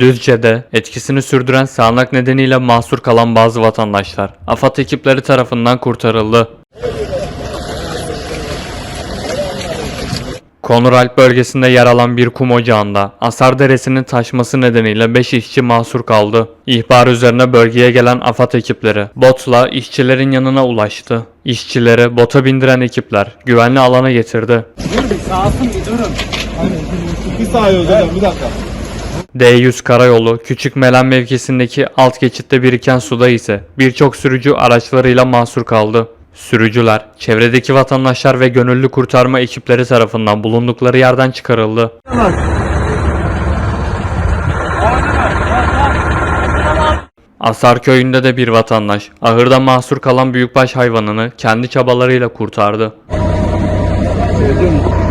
Düzce'de etkisini sürdüren sağanak nedeniyle mahsur kalan bazı vatandaşlar AFAD ekipleri tarafından kurtarıldı. Konuralp bölgesinde yer alan bir kum ocağında Asar Deresi'nin taşması nedeniyle 5 işçi mahsur kaldı. İhbar üzerine bölgeye gelen AFAD ekipleri botla işçilerin yanına ulaştı. İşçileri bota bindiren ekipler güvenli alana getirdi. Bir saniye hocam bir dakika. D100 karayolu Küçük Melen mevkisindeki alt geçitte biriken suda ise birçok sürücü araçlarıyla mahsur kaldı. Sürücüler, çevredeki vatandaşlar ve gönüllü kurtarma ekipleri tarafından bulundukları yerden çıkarıldı. Asar köyünde de bir vatandaş ahırda mahsur kalan büyükbaş hayvanını kendi çabalarıyla kurtardı. Sevdim.